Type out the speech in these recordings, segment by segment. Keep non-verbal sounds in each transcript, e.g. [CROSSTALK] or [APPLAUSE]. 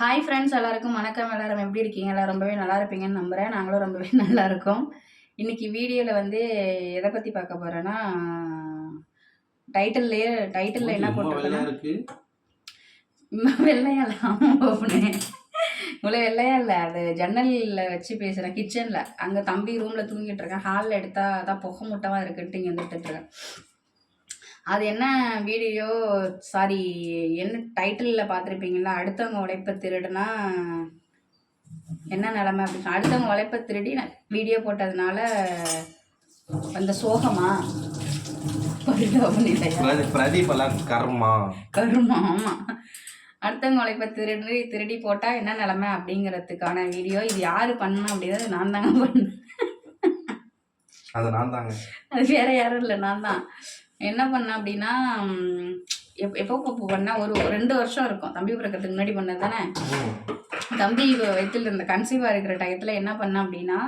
Hi friends எல்லாருக்கும் வணக்கம். எல்லாரும் எப்படி இருக்கீங்க? எல்லாரும் ரொம்பவே நல்லா இருப்பீங்கன்னு நம்புகிறேன் நாங்களும் ரொம்பவே [LAUGHS] நல்லா இருக்கோம். இன்னைக்கு வீடியோவில் வந்து எதை பற்றி பார்க்க போகிறேன்னா டைட்டில்லையே டைட்டிலில் என்ன போட்டிருக்கேன்னா இருக்கு. வெள்ளையா இல்லை ஆமாம் ஓப்பனே இவ்வளோ வெள்ளையா இல்லை. அது ஜன்னலில் வச்சு பேசுகிறேன் கிச்சனில் அங்கே தம்பி ரூமில் தூங்கிட்டு இருக்கேன். ஹாலில் எடுத்தால் அதான் புகை மூட்டமாக இருக்குன்ட்டு இங்கே வந்துட்டு இருக்கேன். அது என்ன வீடியோ சாரி என்ன டைட்டிலில் பார்த்துருப்பீங்களா அடுத்தவங்க உழைப்பை திருடுனா என்ன நிலமை அப்படின்னு அடுத்தவங்க உழைப்பை திருடி நான் வீடியோ போட்டதுனால அந்த சோகமா? பரிதாபம் இல்லையா? கர்மா. கருமா ஆமாம் அடுத்தவங்க உழைப்பை திருடி திருடி போட்டால் என்ன நிலமை அப்படிங்கிறதுக்கான வீடியோ இது யார் பண்ணா அப்படிங்கிறது நான் தாங்க பண்ணேன். அது நான் தாங்க. அது வேற யாரும் இல்லை நான் தான். என்ன பண்ணேன் அப்படின்னா எப் எப்போ இப்போ பண்ணேன் ஒரு ரெண்டு வருஷம் இருக்கும். தம்பி பிறக்கிறதுக்கு முன்னாடி பண்ணது தானே. தம்பி வயிற்றுல இருந்த கன்சீவாக இருக்கிற டயத்தில் என்ன பண்ணேன் அப்படின்னா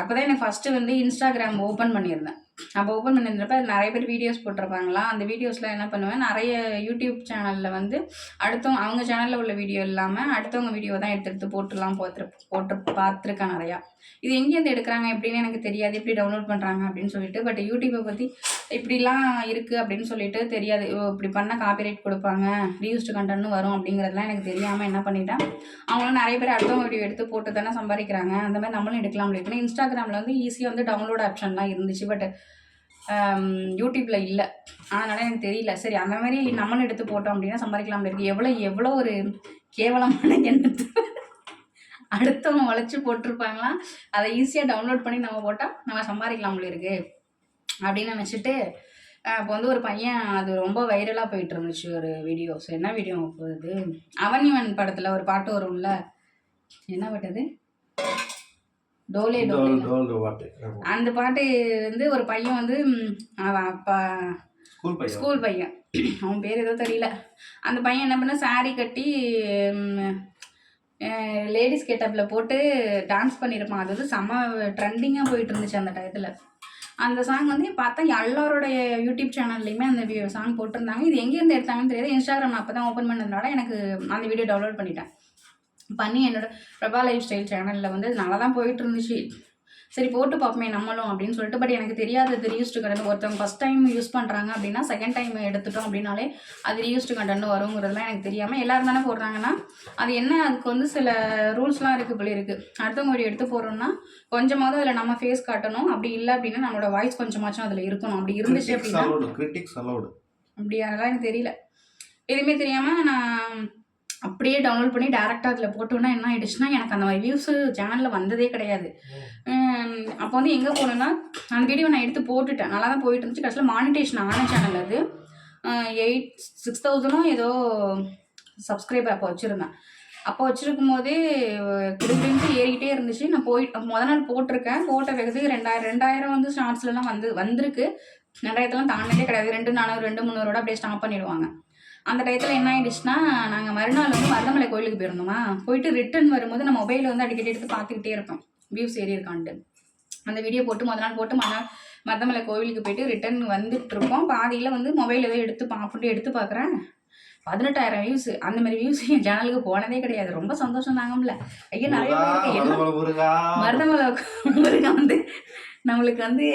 அப்போ தான் எனக்கு ஃபஸ்ட்டு வந்து இன்ஸ்டாகிராம் ஓப்பன் பண்ணியிருந்தேன். அப்போ ஓப்பன் பண்ணியிருந்தப்ப நிறைய பேர் வீடியோஸ் போட்டிருப்பாங்களா? அந்த வீடியோஸில் என்ன பண்ணுவேன் நிறைய யூடியூப் சேனலில் வந்து அடுத்தவங்க அவங்க சேனலில் உள்ள வீடியோ இல்லாமல் அடுத்தவங்க வீடியோ தான் எடுத்து எடுத்து போட்டுலாம் போட்டு போட்டு பார்த்துருக்கேன் நிறையா. இது எங்கேருந்து எடுக்கிறாங்க எப்படின்னு எனக்கு தெரியாது. எப்படி டவுன்லோட் பண்ணுறாங்க அப்படின்னு சொல்லிட்டு பட் யூடியூப்பை பற்றி இப்படிலாம் இருக்குது அப்படின்னு சொல்லிட்டு தெரியாது. ஓ, இப்படி பண்ணால் காப்பிரைட் கொடுப்பாங்க ரீயூஸ்டு கண்டென்ட்னு வரும் அப்படிங்கிறதுலாம் எனக்கு தெரியாமல் என்ன பண்ணிட்டேன். அவங்களும் நிறைய பேர் அடுத்தவங்க வீடியோ எடுத்து போட்டு தானே சம்பாதிக்கிறாங்க. அந்த மாதிரி நம்மளும் எடுக்கலாம் அப்படின்னு. இன்ஸ்டாகிராமில் வந்து ஈஸியாக வந்து டவுன்லோட் ஆப்ஷன்லாம் இருந்துச்சு பட் யூடியூப்பில் இல்லை. அதனால் எனக்கு தெரியல. சரி அந்த மாதிரி நம்மளும் எடுத்து போட்டோம் அப்படின்னா சம்பாதிக்கலாம் இருக்குது எவ்வளோ எவ்வளோ ஒரு கேவலமான எண்ணம் அடுத்தவங்க உழைச்சி போட்டிருப்பாங்களாம் அதை ஈஸியாக டவுன்லோட் பண்ணி நம்ம போட்டால் நம்ம சம்பாதிக்கலாம் இருக்கு. அப்படின்னு நினச்சிட்டு இப்போ வந்து ஒரு பையன் அது ரொம்ப வைரலாக போயிட்டு இருந்துச்சு ஒரு வீடியோஸ் என்ன வீடியோ போகுது அவனிவன் படத்தில் ஒரு பாட்டு வரும்ல? என்ன பாட்டு அது? டோலே டோலே. அந்த பாட்டு வந்து ஒரு பையன் வந்து அவன் அப்பா ஸ்கூல் பையன். அவன் பேர் ஏதோ தெரியல. அந்த பையன் என்ன பண்ண saree கட்டி லேடிஸ் கெட்டப்பில் போட்டு டான்ஸ் பண்ணியிருப்பான் அது வந்து செம்ம ட்ரெண்டிங்காக போயிட்டு இருந்துச்சு அந்த டயத்தில். அந்த சாங் வந்து பார்த்தா எல்லாரோடைய யூடியூப் சேனல்லையுமே அந்த சாங் போட்டிருந்தாங்க. இது எங்கேருந்து எடுத்தாங்கன்னு தெரியாது. இன்ஸ்டாகிராம் அப்போ தான் ஓப்பன் பண்ணதுனால எனக்கு அந்த வீடியோ டவுன்லோட் பண்ணிட்டேன். பண்ணி என்னோட பிரபா லைஃப் ஸ்டைல் சேனலில் வந்து நல்லா தான் போயிட்டு இருந்துச்சு சரி போட்டு பார்ப்போமே நம்மளும் அப்படின்னு சொல்லிட்டு. பட் எனக்கு தெரியாது அது ரீயூஸ்டு கண்டென்ட் ஒருத்தவங்க ஃபஸ்ட் டைம் யூஸ் பண்ணுறாங்க அப்படின்னா செகண்ட் டைம் எடுத்துட்டோம் அப்படின்னாலே அது ரீயூஸ்டு கண்டென்ட் வருங்கிறதுலாம் எனக்கு தெரியாமல் எல்லாரும் தானே போடுறாங்கன்னா அது என்ன அதுக்கு வந்து சில ரூல்ஸ்லாம் இருக்குது போல இருக்குது அடுத்தவங்க வீடியோ எடுத்து போடுறோம்னா கொஞ்சமாவது அதில் நம்ம ஃபேஸ் காட்டணும். அப்படி இல்லை அப்படின்னா நம்மளோட வாய்ஸ் கொஞ்சமாச்சும் அதில் இருக்கணும். அப்படி இருந்துச்சு அப்படின்னா அப்படி அதெல்லாம் எனக்கு தெரியல. எதுவுமே தெரியாமல் நான் அப்படியே டவுன்லோட் பண்ணி டேரெக்டாக அதில் போட்டோன்னா என்ன ஆயிடுச்சுன்னா எனக்கு அந்த மாதிரி வியூஸு சேனலில் வந்ததே கிடையாது. அப்போ வந்து எங்கே போனேன்னா அந்த வீடியோ நான் எடுத்து போட்டுட்டேன். நல்லா தான் போயிட்டு இருந்துச்சு. கடைசியில் மானிட்டேஷன் ஆன சேனல் அது. எயிட் சிக்ஸ் தௌசண்டும் ஏதோ சப்ஸ்கிரைபர் அப்போ வச்சுருந்தேன். அப்போ வச்சுருக்கும் போதே கிடுக்கிட்டு ஏறிக்கிட்டே இருந்துச்சு. நான் போயிட்டு முத நாள் போட்டிருக்கேன். போட்ட வெகுது ரெண்டாயிரம் ரெண்டாயிரம் வந்து ஷார்ட்ஸ்லாம் வந்து வந்திருக்கு. ரெண்டாயிரத்தெல்லாம் தாண்டதே கிடையாது. ரெண்டு நானூறு ரெண்டு முந்நூறோட அப்படியே ஸ்டாப் பண்ணிடுவாங்க. அந்த டயத்தில் என்ன ஆயிடுச்சுன்னா நாங்கள் மறுநாள் வந்து மருதமலை கோயிலுக்கு போயிருந்தோமா. போயிட்டு ரிட்டர்ன் வரும்போது நான் மொபைலில் வந்து அடிக்கடி எடுத்து பார்த்துக்கிட்டே இருப்பேன் வியூஸ் ஏறி இருக்கான்ட்டு. அந்த வீடியோ போட்டு முத நாள் போட்டு மறுநாள் மருதமலை கோவிலுக்கு போயிட்டு ரிட்டர்ன் வந்துட்டு இருக்கோம் பாதியில் வந்து மொபைல் ஏதோ எடுத்து பார்த்துட்டு எடுத்து பார்க்குறேன். பதினெட்டாயிரம் வியூஸ் அந்த மாதிரி வியூஸ் என் சேனலுக்கு போனதே கிடையாது. ரொம்ப சந்தோஷம் தாங்கம்ல. ஐயோ நிறைய மருதமலை முருகா வந்து நம்மளுக்கு வந்து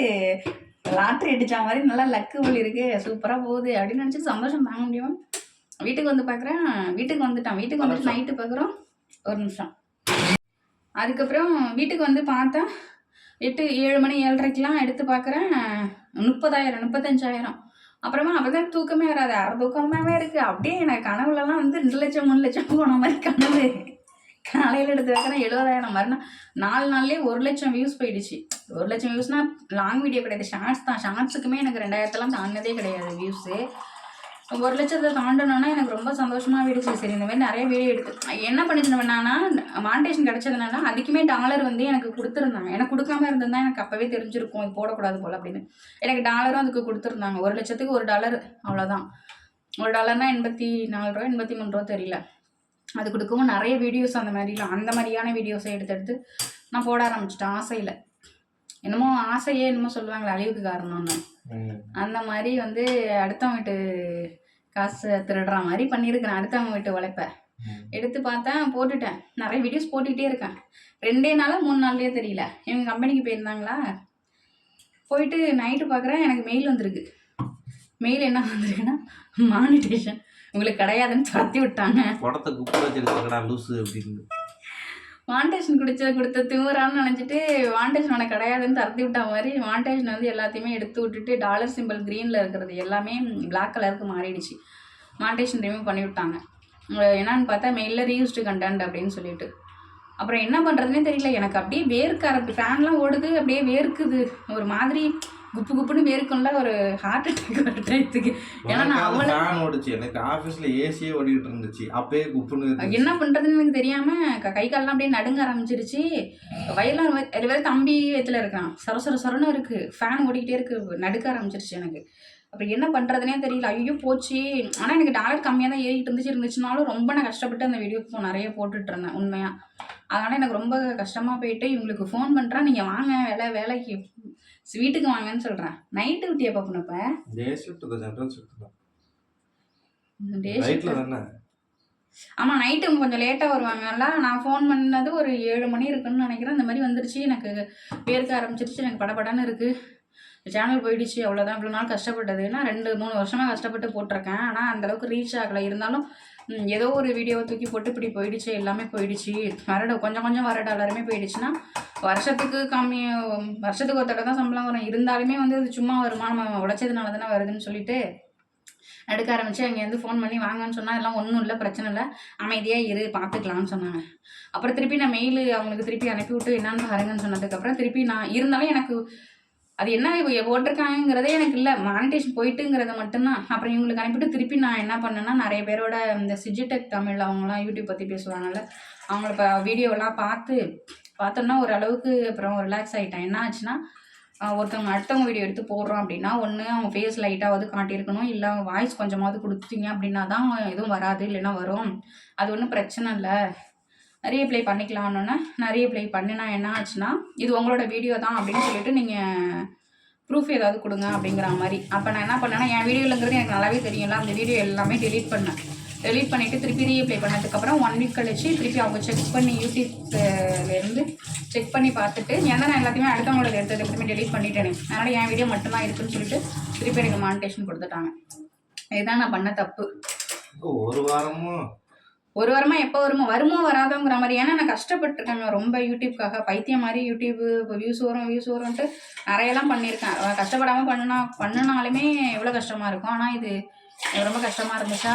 லாட்ரி அடிச்ச மாதிரி நல்லா லக்கு போல் இருக்கு சூப்பராக போகுது அப்படின்னு நினச்சி சந்தோஷம் தாங்க முடியும் வீட்டுக்கு வந்து பார்க்குறேன் வீட்டுக்கு வந்துட்டான் வீட்டுக்கு வந்துட்டு நைட்டு பார்க்குறோம் ஒரு நிமிஷம் அதுக்கப்புறம் வீட்டுக்கு வந்து பார்த்தா எட்டு ஏழு மணி ஏழரைக்கெலாம் எடுத்து பார்க்குறேன் முப்பதாயிரம் முப்பத்தஞ்சாயிரம் அப்புறமா அப்பதான் தூக்கமே வராது அரை தூக்கமாகவே இருக்குது அப்படியே எனக்கு கனவுலலாம் வந்து ரெண்டு லட்சம் மூணு லட்சம் போன மாதிரி கனவு காலையில் எடுத்து வைக்கிறேன் எழுபதாயிரம் மறுநாள். நாலு நாள்லேயே ஒரு லட்சம் வியூஸ் போயிடுச்சு. ஒரு லட்சம் வியூஸ்னால் லாங் வீடியோ கிடையாது. ஷார்ட்ஸ் தான். ஷார்ட்ஸுக்குமே எனக்கு ரெண்டாயிரத்தெல்லாம் தாண்டதே கிடையாது வியூஸு ஒரு லட்சத்தை தாண்டணும்னா எனக்கு ரொம்ப சந்தோஷமாக போயிடுச்சு. சரி இந்த மாதிரி நிறைய வீடியோ எடுத்து என்ன பண்ணிருந்தேன்னா மானிட்டேஷன் கிடைச்சதுனால அதுக்குமே டாலர் வந்து எனக்கு கொடுத்துருந்தாங்க. எனக்கு கொடுக்காம இருந்திருந்தா எனக்கு அப்போவே தெரிஞ்சிருக்கும். இது போடக்கூடாது போல் அப்படின்னு. எனக்கு டாலரும் அதுக்கு கொடுத்துருந்தாங்க. ஒரு லட்சத்துக்கு ஒரு டாலர் அவ்வளோதான் ஒரு டாலர்னால் எண்பத்தி நாலு ரூபா எண்பத்தி மூணு ரூபா தெரியல. அது கொடுக்கவும் நிறைய வீடியோஸ் அந்த மாதிரிலாம் அந்த மாதிரியான வீடியோஸை எடுத்து எடுத்து நான் போட ஆரம்பிச்சிட்டேன். ஆசையில். என்னமோ ஆசையே என்னமோ சொல்லுவாங்களே அழிவுக்கு காரணம்னு. அந்த மாதிரி வந்து அடுத்தவங்க வீட்டு காசு திருடுற மாதிரி பண்ணியிருக்கிறேன். அடுத்தவங்க வீட்டு உழைப்ப. எடுத்து பார்த்தேன் போட்டுட்டேன். நிறைய வீடியோஸ் போட்டுக்கிட்டே இருக்கேன். ரெண்டே நாளாக மூணு நாள்லயே தெரியல. இவங்க கம்பெனிக்கு போயிருந்தாங்களா? போயிட்டு நைட்டு பார்க்குறேன் எனக்கு மெயில் வந்திருக்கு. மெயில் என்ன வந்திருக்குன்னா [LAUGHS] மானிட்டேஷன் உங்களுக்கு கிடையாதுன்னு துரத்தி விட்டாங்க. குடத்தை குப்பை வச்சிருக்கடா லூசு அப்படின்னு. வாண்டேஷன் குடிச்ச கொடுத்த திமுறான்னு நினச்சிட்டு வாண்டேஷன் உனக்கு கிடையாதுன்னு தரத்தி விட்ட மாதிரி வாண்டேஷன் வந்து எல்லாத்தையுமே எடுத்து விட்டுட்டு டாலர் சிம்பிள் க்ரீனில் இருக்கிறது எல்லாமே Black கலருக்கு மாறிடுச்சு. வாண்டேஷன் ரிமூவ் பண்ணி விட்டாங்க. என்னன்னு பார்த்தா மெயிலில் ரீயூஸ்டு கண்டென்ட் அப்படின்னு சொல்லிட்டு. அப்புறம் என்ன பண்ணுறதுனே தெரியல. எனக்கு அப்படியே வேர்க்க ஃபேன்லாம் ஓடுது அப்படியே வேர்க்குது. ஒரு மாதிரி குப்பு குப்புன்னு வேர்க்கும்ல ஒரு ஹார்ட் அட்டாக் வர டயத்துக்கு. ஏன்னா நான் அவ்வளோ ஃபேன் ஓடிச்சு. எனக்கு ஆஃபீஸில் ஏசியே ஓடிக்கிட்டு இருந்துச்சு. அப்பயே குப்புன்னு. என்ன பண்ணுறதுன்னு எனக்கு தெரியாமல் கை கால்லாம் அப்படியே நடுங்க ஆரம்பிச்சிருச்சு. வயலாம் வேறு தம்பி வயத்தில் இருக்கான். சொர சொர சொரன்னு இருக்குது ஃபேன் ஓடிக்கிட்டே இருக்கு. நடுக்க ஆரம்பிச்சிருச்சு எனக்கு. அப்புறம் என்ன பண்ணுறதுனே தெரியல. ஐயோ போச்சு. ஆனால் எனக்கு டாலர் கம்மியாக தான் ஏறிட்டு இருந்துச்சு. இருந்துச்சுனாலும் ரொம்ப நான் கஷ்டப்பட்டு அந்த வீடியோ நிறைய போட்டுட்டு இருந்தேன் உண்மையாக அதனால் எனக்கு ரொம்ப கஷ்டமாக போயிட்டு இவங்களுக்கு ஃபோன் பண்ணுறேன் நீங்கள் வாங்க. வேலை வேலைக்கு வீட்டுக்கு வாங்கன்னு சொல்கிறேன் நைட்டு விட்டு எப்போ பண்ணப்ப டே ஷிஃப்ட் தான் ஜென்ரல் ஷிஃப்ட் தான். டே நைட்டில் தானே? ஆமாம் நைட்டு கொஞ்சம் லேட்டாக வருவாங்கல்ல. நான் ஃபோன் பண்ணது ஒரு ஏழு மணி இருக்குன்னு நினைக்கிறேன். இந்த மாதிரி வந்துருச்சு. எனக்கு பேர்க்க ஆரம்பிச்சிருச்சு. எனக்கு படபடன்னு இருக்குது சேனல் போயிடுச்சு. அவ்வளோதான் இவ்வளோ நாள் கஷ்டப்பட்டது. நான் ரெண்டு மூணு வருஷமாக கஷ்டப்பட்டு போட்டிருக்கேன். ஆனால் அந்தளவுக்கு ரீச் ஆகலை. இருந்தாலும் ஏதோ ஒரு வீடியோவை தூக்கி போட்டு இப்படி போயிடுச்சு எல்லாமே போயிடுச்சு. வரட கொஞ்சம் கொஞ்சம் வரட எல்லாருமே போயிடுச்சுன்னா வருஷத்துக்கு கம்மி வருஷத்துக்கு ஒரு தடவை தான் சம்பளம் வரும். இருந்தாலுமே வந்து அது சும்மா வருமா நம்ம உழைச்சதுனால தானே வருதுன்னு சொல்லிட்டு எடுக்க ஆரம்பிச்சு அங்கேருந்து ஃபோன் பண்ணி வாங்கன்னு சொன்னால் எல்லாம் ஒன்றும் இல்லை பிரச்சனை இல்லை. அமைதியாக இரு பார்த்துக்கலாம்னு சொன்னாங்க. அப்புறம் திருப்பி நான் மெயில் அவங்களுக்கு திருப்பி அனுப்பி விட்டு என்னன்னு பாருங்கன்னு சொன்னதுக்கப்புறம் திருப்பி நான் இருந்தாலும் எனக்கு அது என்ன இவங்க போட்டிருக்காங்கிறதே எனக்கு இல்லை. மானிட்டேஷன் போயிட்டுங்கிறத மட்டும்தான். அப்புறம் இவங்களுக்கு அனுப்பிட்டு திருப்பி நான் என்ன பண்ணேன்னா நிறைய பேரோட இந்த சிஜிடெக் தமிழ் அவங்களாம் யூடியூப் பற்றி பேசுவாங்கல்ல அவங்கள இப்போ வீடியோலாம் பார்த்து பார்த்தோன்னா ஓரளவுக்கு அப்புறம் ரிலாக்ஸ் ஆகிட்டேன் என்ன ஆச்சுன்னா ஒருத்தவங்க அடுத்தவங்க வீடியோ எடுத்து போடுறோம் அப்படின்னா ஒன்று அவங்க ஃபேஸ் லைட்டாவது காட்டியிருக்கணும் இல்லை அவங்க வாய்ஸ் கொஞ்சமாவது கொடுத்தீங்க அப்படின்னா தான் எதுவும் வராது இல்லைன்னா வரும். அது ஒன்றும் பிரச்சனை இல்லை. நிறைய ப்ளே பண்ணிக்கலாம்னு நிறைய ப்ளே பண்ணினா என்ன ஆச்சுன்னா இது உங்களோட வீடியோ தான் அப்படின்னு சொல்லிட்டு நீங்கள் ப்ரூஃப் ஏதாவது கொடுங்க அப்படிங்கிற மாதிரி. அப்போ நான் என்ன பண்ணேன்னா என் வீடியோலங்கிறது எனக்கு நல்லாவே தெரியும்ல. அந்த வீடியோ எல்லாமே டெலீட் பண்ணேன். டெலீட் பண்ணிவிட்டு திருப்பி ரீப்ளே பண்ணதுக்கப்புறம் ஒன் வீக் கழிச்சு திருப்பி அவங்க செக் பண்ணி யூடியூப்லேருந்து செக் பண்ணி பார்த்துட்டு ஏன்னா நான் எல்லாத்தையுமே அடுத்தவங்களோட எடுத்தது எப்பவுமே டெலீட் பண்ணிட்டேனே. அதனால் என் வீடியோ மட்டும்தான் இருக்குன்னு சொல்லிட்டு திருப்பி எனக்கு மானிட்டேஷன் கொடுத்துட்டாங்க. இதுதான் நான் பண்ண தப்பு. ஒரு வாரமும் ஒரு வாரமா எப்போ வருமோ வருமோ வராதோங்கிற மாதிரி. ஏன்னா நான் கஷ்டப்பட்டுருக்கேங்க. ரொம்ப யூடியூப்காக பைத்தியம் மாதிரி யூடியூப் இப்போ வியூஸ் வரும் வியூஸ் வரும்ன்ட்டு நிறையெல்லாம் பண்ணியிருக்கேன். கஷ்டப்படாமல் பண்ணுனா பண்ணினாலுமே எவ்வளோ கஷ்டமாக இருக்கும். ஆனால் இது ரொம்ப கஷ்டமாக இருந்துச்சா?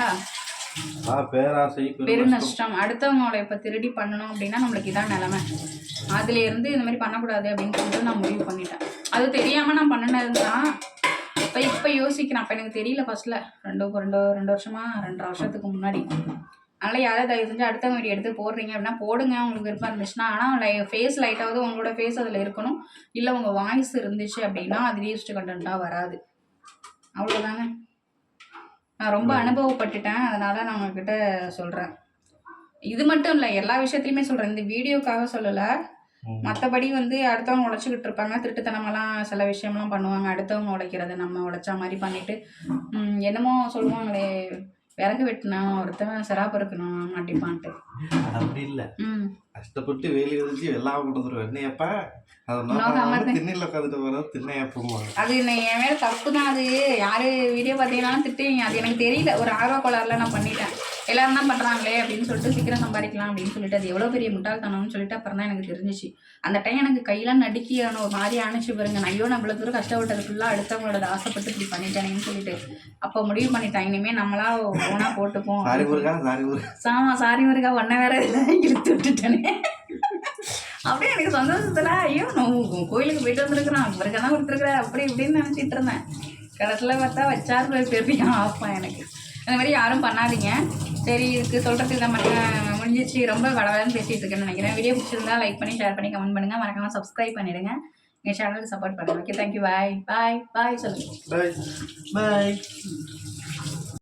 ஆ பேராசை பெரும் பெரும் நஷ்டம். நஷ்டம். அடுத்தவங்கள இப்போ திருடி பண்ணணும் அப்படின்னா நம்மளுக்கு இதான் நிலமை. அதுல இருந்து இந்த மாதிரி பண்ணக்கூடாது அப்படின்னு சொல்லிட்டு நான் முடிவு பண்ணிட்டேன். அது தெரியாமல் நான் பண்ணினது தான் இப்போ இப்போ யோசிக்கிறேன். அப்போ எனக்கு தெரியல ஃபர்ஸ்ட்ல ரெண்டு ரெண்டு ரெண்டு வருஷமா ரெண்டரை வருஷத்துக்கு முன்னாடி. அதனால் யாராவது தயவு செஞ்சு அடுத்தவங்க வீடியோ எடுத்து போடுறீங்க அப்படின்னா போடுங்க உங்களுக்கு விருப்பம் இருந்துச்சுன்னா. ஆனால் லை ஃபேஸ் லைட்டாவது உங்களோட ஃபேஸ் அதில் இருக்கணும். இல்லை உங்கள் வாய்ஸ் இருந்துச்சு அப்படின்னா அது ரீஸ்ட் கண்டென்ட்டாக வராது. அவ்வளோதாங்க நான் ரொம்ப அனுபவப்பட்டுட்டேன். அதனால் நான் உங்ககிட்ட சொல்கிறேன் இது மட்டும் இல்லை எல்லா விஷயத்துலையுமே சொல்கிறேன் இந்த வீடியோக்காக சொல்லலை. மற்றபடி வந்து அடுத்தவங்க உழைச்சிக்கிட்டு இருப்பாங்க. திருட்டுத்தனமெல்லாம் சில விஷயம்லாம் பண்ணுவாங்க. அடுத்தவங்க உழைக்கிறது நம்ம உழைச்சா மாதிரி பண்ணிட்டு என்னமோ சொல்லுவாங்களே விறகு வெட்டணும் ஒருத்தவன் சிராப்பு இருக்கணும் மாட்டிப்பான்ட்டு. அப்படி இல்ல. கஷ்டப்பட்டு வேலி விதிச்சு எல்லாம் கொடுத்துருவேன் என்னையப்பா? நோக அதனால அமர்ந்து. திண்ணையில் உட்காந்துட்டு வர திண்ணையப்பம்பாங்க. அது என்ன என் மேலே தப்பு தான் அது. யார் வீடியோ பார்த்தீங்கன்னாலும் திட்டுவீங்க. அது எனக்கு தெரியல. ஒரு ஆர்வ கோளாறுல நான் பண்ணிட்டேன். எல்லாரும் தான் பண்ணுறாங்களே அப்படின்னு சொல்லிட்டு சீக்கிரம் சம்பாதிக்கலாம் அப்படின்னு சொல்லிட்டு அது எவ்வளோ பெரிய முட்டாள்தனம்னு சொல்லிட்டு அப்புறம் தான் எனக்கு தெரிஞ்சிச்சு. அந்த டைம் எனக்கு கையெல்லாம் நடுக்கி ஆன ஒரு மாதிரி அனுப்பிச்சு பாருங்க. ஐயோ இவ்வளோ தூரம் கஷ்டப்பட்டது ஃபுல்லாக அடுத்தவங்களோட ஆசைப்பட்டு இப்படி பண்ணிட்டேனேன்னு சொல்லிட்டு. அப்போ முடிவு பண்ணிட்டேன் இனிமேல் நம்மளா ஓனாக போட்டுப்போம். சாமா சாரி முருகா ஒன்றை வேற இழுத்து விட்டுட்டேனே. அப்படியே எனக்கு சந்தோஷத்துல ஐயோ நான் உன் கோயிலுக்கு போயிட்டு வந்திருக்கிறேன் முருகா தான் கொடுத்துருக்குறேன் அப்படி இப்படின்னு நினச்சிட்டு இருந்தேன். கடைசியில் பார்த்தா வச்சார் போய் பெரிய ஆப்பா எனக்கு. அந்த மாதிரி யாரும் பண்ணாதீங்க. சரி இதுக்கு சொல்கிறதுக்கு இதை மட்டும் முடிஞ்சிச்சு ரொம்ப வளவலன்னு பேசிகிட்டு இருக்கேன்னு நினைக்கிறேன். வீடியோ பிடிச்சிருந்தா லைக் பண்ணி ஷேர் பண்ணி கமெண்ட் பண்ணுங்கள் மறக்காமல் சப்ஸ்கிரைப் பண்ணிடுங்க. எங்கள் சேனலுக்கு சப்போர்ட் பண்ணுங்கள் ஓகே தேங்க்யூ பாய் பாய் பாய் சொல்லுங்கள் பாய் பாய்